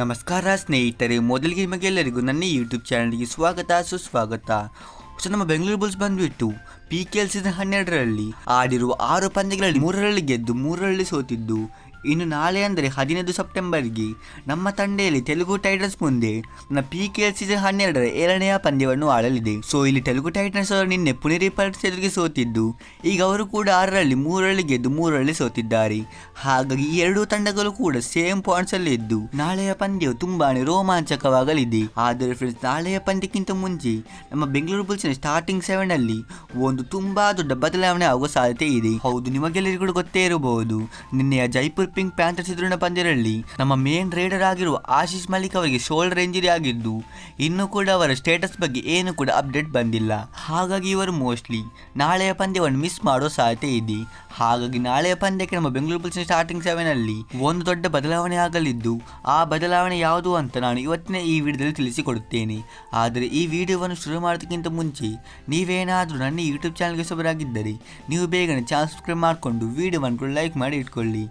ನಮಸ್ಕಾರ ಸ್ನೇಹಿತರೆ, ಮೊದಲಿಗೆ ನಿಮಗೆಲ್ಲರಿಗೂ ನನ್ನ ಯೂಟ್ಯೂಬ್ ಚಾನಲ್ಗೆ ಸ್ವಾಗತ, ಸುಸ್ವಾಗತ. ಸೊ ನಮ್ಮ ಬೆಂಗಳೂರು ಬುಲ್ಸ್ ಬಂದ್ಬಿಟ್ಟು ಪಿ ಕೆ ಎಲ್ ಸೀಸನ್ ಹನ್ನೆರಡರಲ್ಲಿ ಆಡಿರುವ ಆರು ಪಂದ್ಯಗಳಲ್ಲಿ ಮೂರರಲ್ಲಿ ಗೆದ್ದು ಮೂರರಲ್ಲಿ ಸೋತಿದ್ದು ಇನ್ನು ನಾಳೆ ಅಂದರೆ ಹದಿನೈದು ಸೆಪ್ಟೆಂಬರ್ಗೆ ನಮ್ಮ ತಂಡೆಯಲ್ಲಿ ತೆಲುಗು ಟೈಟನ್ಸ್ ಮುಂದೆ ನನ್ನ ಪಿ ಕೆ ಎಲ್ ಸೀಸನ್ ಹನ್ನೆರಡರ ಏಳನೆಯ ಪಂದ್ಯವನ್ನು ಆಡಲಿದೆ. ಸೊ ಇಲ್ಲಿ ತೆಲುಗು ಟೈಟನ್ಸ್ ಅವರು ನಿನ್ನೆ ಪುಣೆರಿ ಪಲ್ಟ್ಸ್ ಎದುರಿಗೆ ಸೋತಿದ್ದು. ಈಗ ಅವರು ಕೂಡ ಆರರಲ್ಲಿ ಮೂರರಲ್ಲಿ ಗೆದ್ದು ಮೂರರಲ್ಲಿ ಸೋತಿದ್ದಾರೆ. ಹಾಗಾಗಿ ಈ ಎರಡೂ ತಂಡಗಳು ಕೂಡ ಸೇಮ್ ಪಾಯಿಂಟ್ಸ್ ಅಲ್ಲಿ ಇದ್ದು, ನಾಳೆಯ ಪಂದ್ಯವು ತುಂಬಾನೇ ರೋಮಾಂಚಕವಾಗಲಿದೆ. ಆದರೆ ಫ್ರೆಂಡ್ಸ್ ನಾಳೆಯ ಪಂದ್ಯಕ್ಕಿಂತ ಮುಂಚೆ ನಮ್ಮ ಬೆಂಗಳೂರು ಬುಲ್ಸ್ನ ಸ್ಟಾರ್ಟಿಂಗ್ ಸೆವೆನ್ ಅಲ್ಲಿ ಒಂದು ತುಂಬಾ ದೊಡ್ಡ ಬದಲಾವಣೆ ಆಗುವ ಸಾಧ್ಯತೆ ಇದೆ. ಹೌದು, ನಿಮಗೆಲ್ಲರಿಗೂ ಗೊತ್ತೇ ಇರಬಹುದು. ನಿನ್ನೆಯ ಜೈಪುರ್ ಪಿಂಕ್ ಪ್ಯಾಂಥರ್ಸ್ ಎದುರಿನ ಪಂದ್ಯದಲ್ಲಿ ನಮ್ಮ ಮೇನ್ ರೈಡರ್ ಆಗಿರುವ ಆಶೀಶ್ ಮಲಿಕ್ ಅವರಿಗೆ ಶೋಲ್ಡರ್ ಇಂಜುರಿ ಆಗಿದ್ದು, ಇನ್ನು ಕೂಡ ಅವರ ಸ್ಟೇಟಸ್ ಬಗ್ಗೆ ಏನು ಕೂಡ ಅಪ್ಡೇಟ್ ಬಂದಿಲ್ಲ. ಹಾಗಾಗಿ ಇವರು ಮೋಸ್ಟ್ಲಿ ನಾಳೆಯ ಪಂದ್ಯವನ್ನು ಮಿಸ್ ಮಾಡೋ ಸಾಧ್ಯತೆ ಇದೆ. ಹಾಗಾಗಿ ನಾಳೆಯ ಪಂದ್ಯಕ್ಕೆ ನಮ್ಮ ಬೆಂಗಳೂರು ಪುಲ್ಸ್ ಸ್ಟಾರ್ಟಿಂಗ್ ಸೆವೆನ್ ಅಲ್ಲಿ ಒಂದು ದೊಡ್ಡ ಬದಲಾವಣೆ ಆಗಲಿದ್ದು, ಆ ಬದಲಾವಣೆ ಯಾವುದು ಅಂತ ನಾನು ಇವತ್ತಿನ ಈ ವಿಡಿಯೋದಲ್ಲಿ ತಿಳಿಸಿಕೊಡುತ್ತೇನೆ. ಆದರೆ ಈ ವಿಡಿಯೋವನ್ನು ಶುರು ಮಾಡೋದಕ್ಕಿಂತ ಮುಂಚೆ, ನೀವೇನಾದರೂ ನನ್ನ ಯೂಟ್ಯೂಬ್ ಚಾನಲ್ಗೆ ಹೊಸಬರಾಗಿದ್ದರೆ, ನೀವು ಬೇಗನೆ ಚಾನಲ್ ಸಬ್ಸ್ಕ್ರೈಬ್ ಮಾಡಿಕೊಂಡು ವಿಡಿಯೋವನ್ನು ಲೈಕ್ ಮಾಡಿ ಇಟ್ಕೊಳ್ಳಿ.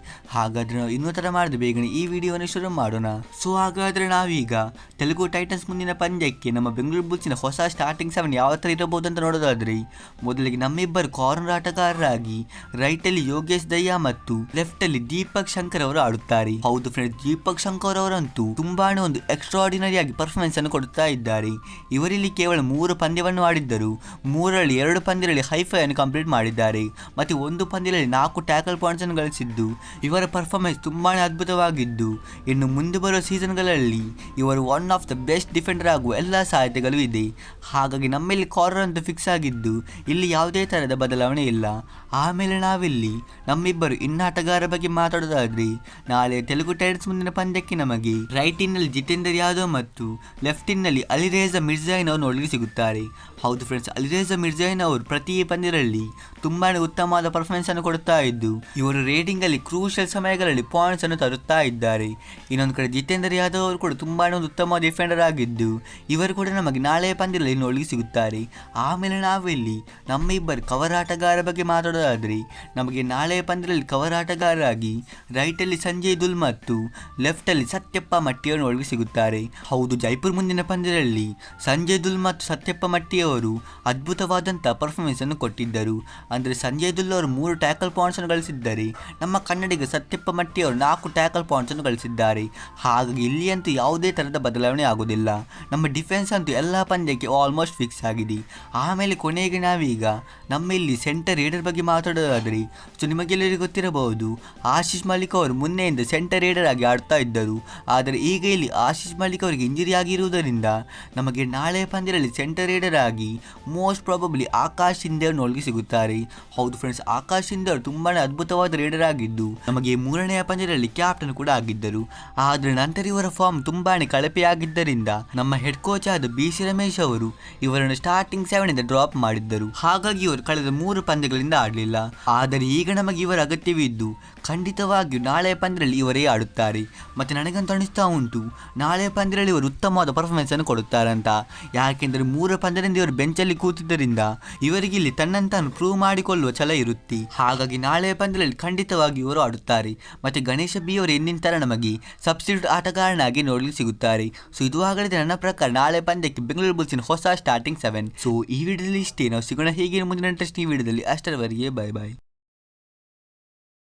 ಹಾಗಾದರೆ ನಾವು ಇನ್ನೂ ಥರ ಮಾಡಿದ್ರೆ ಬೇಗನೆ ಈ ವಿಡಿಯೋವನ್ನು ಶುರು ಮಾಡೋಣ. ಸೊ ಹಾಗಾದರೆ ನಾವೀಗ ತೆಲುಗು ಟೈಟನ್ಸ್ ಮುಂದಿನ ಪಂದ್ಯಕ್ಕೆ ನಮ್ಮ ಬೆಂಗಳೂರು ಬುಲ್ಸಿನ ಹೊಸ ಸ್ಟಾರ್ಟಿಂಗ್ ಸೆವೆನ್ ಯಾವ ಥರ ಇರಬಹುದು ಅಂತ ನೋಡೋದಾದ್ರೆ, ಮೊದಲಿಗೆ ನಮ್ಮಿಬ್ಬರು ಕಾರ್ನರ್ ಆಟಗಾರರಾಗಿ ರೈಟ್ ಅಲ್ಲಿ ಯೋಗೇಶ್ ದಯ್ಯ ಮತ್ತು ಲೆಫ್ಟಲ್ಲಿ ದೀಪಕ್ ಶಂಕರ್ ಅವರು ಆಡುತ್ತಾರೆ. ಹೌದು ಫ್ರೆಂಡ್ಸ್ ದೀಪಕ್ ಶಂಕರ್ ಅವರಂತೂ ತುಂಬಾನೇ ಒಂದು ಎಕ್ಸ್ಟ್ರಾರ್ಡಿನರಿ ಆಗಿ ಪರ್ಫಾರ್ಮೆನ್ಸ್ ಅನ್ನು ಕೊಡುತ್ತಾ ಇದ್ದಾರೆ. ಇವರಿಲ್ಲಿ ಕೇವಲ ಮೂರು ಪಂದ್ಯವನ್ನು ಆಡಿದ್ದರು ಮೂರರಲ್ಲಿ ಎರಡು ಪಂದ್ಯದಲ್ಲಿ ಹೈಫೈ ಅನ್ನು ಕಂಪ್ಲೀಟ್ ಮಾಡಿದ್ದಾರೆ. ಮತ್ತೆ ಒಂದು ಪಂದ್ಯದಲ್ಲಿ ನಾಲ್ಕು ಟ್ಯಾಕಲ್ ಪಾಯಿಂಟ್ಸ್ ಅನ್ನು ಗಳಿಸಿದ್ದು ಇವರ ಪರ್ಫಾರ್ಮೆನ್ಸ್ ತುಂಬಾ ಅದ್ಭುತವಾಗಿದ್ದು, ಇನ್ನು ಮುಂದೆ ಬರುವ ಸೀಸನ್ಗಳಲ್ಲಿ ಇವರು one of the best defender ಆಗುವ ಎಲ್ಲ ಸಾಧ್ಯತೆಗಳು ಇದೆ. ಹಾಗಾಗಿ ನಮ್ಮಲ್ಲಿ ಕಾರರ್ ಅಂತ ಫಿಕ್ಸ್ ಆಗಿದ್ದು, ಇಲ್ಲಿ ಯಾವುದೇ ಥರದ ಬದಲಾವಣೆ ಇಲ್ಲ. ಆಮೇಲೆ ನಾವಿಲ್ಲಿ ನಮ್ಮಿಬ್ಬರು ಇನ್ನಾಟಗಾರ ಬಗ್ಗೆ ಮಾತಾಡೋದಾದ್ರೆ, ನಾಳೆ ತೆಲುಗು ಟೈಟನ್ಸ್ ಮುಂದಿನ ಪಂದ್ಯಕ್ಕೆ ನಮಗೆ ರೈಟ್ ಜಿತೇಂದ್ರ ಯಾದವ್ ಮತ್ತು ಲೆಫ್ಟಿನಲ್ಲಿ ಇನ್ನಲ್ಲಿ ಅಲಿರೇಜಾ ಮಿರ್ಜಾಯಿನ್ ಅವರು ನೋಡಲಿಕ್ಕೆ ಸಿಗುತ್ತಾರೆ. ಹೌದು ಫ್ರೆಂಡ್ಸ್ ಅಲಿರೇಜಾ ಮಿರ್ಜಾಯಿನ್ ಅವರು ಪ್ರತಿ ಪಂದ್ಯದಲ್ಲಿ ತುಂಬಾ ಉತ್ತಮವಾದ ಪರ್ಫಾರ್ಮೆನ್ಸ್ ಅನ್ನು ಕೊಡುತ್ತಾ ಇದ್ದು, ಇವರು ರೇಟಿಂಗ್ ಅಲ್ಲಿ ಕ್ರೂಷಿಯಲ್ ಸಮಯಗಳಲ್ಲಿ ಪಾಯಿಂಟ್ಸ್ ಅನ್ನು ತರುತ್ತಾ ಇದ್ದಾರೆ. ಇನ್ನೊಂದು ಕಡೆ ಜಿತೇಂದ್ರ ಯಾದವ್ ಅವರು ಕೂಡ ತುಂಬಾ ಒಂದು ಉತ್ತಮ ಡಿಫೆಂಡರ್ ಆಗಿದ್ದು, ಇವರು ಕೂಡ ನಮಗೆ ನಾಳೆಯ ಪಂದ್ಯದಲ್ಲಿ ನೋಡಲಿಕ್ಕೆ ಸಿಗುತ್ತಾರೆ. ಆಮೇಲೆ ನಾವಿಲ್ಲಿ ನಮ್ಮ ಇಬ್ಬರು ಕವರ್ ಆಟಗಾರ ಬಗ್ಗೆ ಮಾತಾಡೋದಾದ್ರೆ, ನಮಗೆ ನಾಳೆಯ ಪಂದ್ಯದಲ್ಲಿ ಕವರ್ ಆಟಗಾರರಾಗಿ ರೈಟಲ್ಲಿ ಸಂಜಯ್ ದುಲ್ ಮತ್ತು ಲೆಫ್ಟಲ್ಲಿ ಸತ್ಯಪ್ಪ ಮಟ್ಟಿಯವರು ನೋಡಲಿಕ್ಕೆ ಸಿಗುತ್ತಾರೆ. ಹೌದು, ಜೈಪುರ್ ಮುಂದಿನ ಪಂದ್ಯದಲ್ಲಿ ಸಂಜಯ್ ದುಲ್ ಮತ್ತು ಸತ್ಯಪ್ಪ ಮಟ್ಟಿಯವರು ಅದ್ಭುತವಾದಂಥ ಪರ್ಫಾರ್ಮೆನ್ಸ್ ಅನ್ನು ಕೊಟ್ಟಿದ್ದರು. ಅಂದರೆ ಸಂಜಯ್ ದುಲ್ ಅವರು ಮೂರು ಟ್ಯಾಕಲ್ ಪಾಯಿಂಟ್ಸ್ ಅನ್ನು ಗಳಿಸಿದ್ದಾರೆ. ನಮ್ಮ ಕನ್ನಡಿಗ ಸತ್ಯಪ್ಪ ಮಟ್ಟಿ ಅವರು ನಾಲ್ಕು ಟ್ಯಾಕಲ್ ಪಾಯಿಂಟ್ಸ್ ಅನ್ನು ಗಳಿಸಿದ್ದಾರೆ. ಹಾಗಾಗಿ ಇಲ್ಲಿ ಅಂತೂ ಯಾವುದೇ ಥರದ ಬದಲಾವಣೆ ಆಗುವುದಿಲ್ಲ. ನಮ್ಮ ಡಿಫೆನ್ಸ್ ಅಂತೂ ಎಲ್ಲ ಪಂದ್ಯಕ್ಕೆ ಆಲ್ಮೋಸ್ಟ್ ಫಿಕ್ಸ್ ಆಗಿದೆ. ಆಮೇಲೆ ಕೊನೆಗೆ ನಾವೀಗ ನಮ್ಮ ಇಲ್ಲಿ ಸೆಂಟರ್ ರೈಡರ್ ಬಗ್ಗೆ ಮಾತಾಡೋದಾದರೆ, ಸೊ ನಿಮಗೆಲ್ಲರಿಗೂ ಗೊತ್ತಿರಬಹುದು, ಆಶೀಶ್ ಮಲಿಕ್ ಅವರು ಮುನ್ನೆಯಿಂದ ಸೆಂಟರ್ ರೈಡರ್ ಆಗಿ ಆಡ್ತಾ ಇದ್ದರು. ಆದರೆ ಈಗ ಇಲ್ಲಿ ಆಶೀಶ್ ಮಲಿಕ್ ಅವರಿಗೆ ಇಂಜುರಿ ಆಗಿರುವುದರಿಂದ, ನಮಗೆ ನಾಳೆ ಪಂದ್ಯದಲ್ಲಿ ಸೆಂಟರ್ ರೈಡರ್ ಆಗಿ ಮೋಸ್ಟ್ ಪ್ರಾಬಬ್ಲಿ ಆಕಾಶ್ ಶಿಂದೆ ನೋಳಿಗೆ ಸಿಗುತ್ತಾರೆ. ಹೌದು ಫ್ರೆಂಡ್ಸ್ ಆಕಾಶ್ ಶಿಂದೆ ಅವರು ತುಂಬಾನೇ ಅದ್ಭುತವಾದ ರೇಡರ್ ಆಗಿದ್ದು, ನಮಗೆ ಮೂರನೆಯ ಪಂದ್ಯದಲ್ಲಿ ಕ್ಯಾಪ್ಟನ್ ಕೂಡ ಆಗಿದ್ದರು. ಆದರೆ ನಂತರ ಇವರ ಫಾರ್ಮ್ ತುಂಬಾನೇ ಕಳಪೆಯಾಗಿದ್ದರಿಂದ ನಮ್ಮ ಹೆಡ್ ಕೋಚ್ ಆದ ಬಿ ಸಿ ರಮೇಶ್ ಅವರು ಇವರನ್ನು ಸ್ಟಾರ್ಟಿಂಗ್ ಸೆವೆನ್ ಇಂದ ಡ್ರಾಪ್ ಮಾಡಿದ್ದರು. ಹಾಗಾಗಿ ಇವರು ಕಳೆದ ಮೂರು ಪಂದ್ಯಗಳಿಂದ ಆಡಲಿಲ್ಲ. ಆದರೆ ಈಗ ನಮಗೆ ಇವರ ಅಗತ್ಯವಿದ್ದು ಖಂಡಿತವಾಗಿಯೂ ನಾಳೆ ಪಂದ್ಯದಲ್ಲಿ ಇವರೇ ಆಡುತ್ತಾರೆ. ಮತ್ತೆ ನನಗಂತ ಅನಿಸ್ತಾ ಉಂಟು, ನಾಳೆ ಪಂದ್ಯದಲ್ಲಿ ಇವರು ಉತ್ತಮವಾದ ಪರ್ಫಾರ್ಮೆನ್ಸ್ ಅನ್ನು ಕೊಡುತ್ತಾರಂತ. ಯಾಕೆಂದರೆ ಮೂರು ಪಂದ್ಯದಿಂದ ಇವರು ಬೆಂಚಲ್ಲಿ ಕೂತಿದ್ದರಿಂದ ಇವರಿಗೆ ಇಲ್ಲಿ ತನ್ನಂತಾನು ಪ್ರೂವ್ ಮಾಡಿಕೊಳ್ಳುವ ಛಲ ಇರುತ್ತೆ. ಹಾಗಾಗಿ ನಾಳೆಯ ಪಂದ್ಯದಲ್ಲಿ ಖಂಡಿತವಾಗಿ ಇವರು ಆಡುತ್ತಾರೆ ಮತ್ತೆ ಗಣೇಶ ಬಿ ಅವರು ಎಂದಿನ ತರ ನಮಗೆ ಸಬ್ಸ್ಟಿಟ್ಯೂಟ್ ಆಟಗಾರನಾಗಿ ನೋಡಲು ಸಿಗುತ್ತಾರೆ. ಸೊ ಇದು ಆಗಲಿದೆ ನನ್ನ ಪ್ರಕಾರ ನಾಳೆ ಪಂದ್ಯಕ್ಕೆ ಬೆಂಗಳೂರು ಬುಲ್ಸಿನ ಹೊಸ ಸ್ಟಾರ್ಟಿಂಗ್ ಸೆವೆನ್ ಸೊ ಈ ವಿಡಿಯೋದಲ್ಲಿ ಇಷ್ಟೇ. ನಾವು ಸಿಗೋಣ ಹೀಗೆ ಮುಂದಿನ ಇಂಟ್ರೆಸ್ಟ್ ಈ ವಿಡಿಯೋದಲ್ಲಿ ಅಷ್ಟರವರೆಗೆ ಬಾಯ್ ಬಾಯ್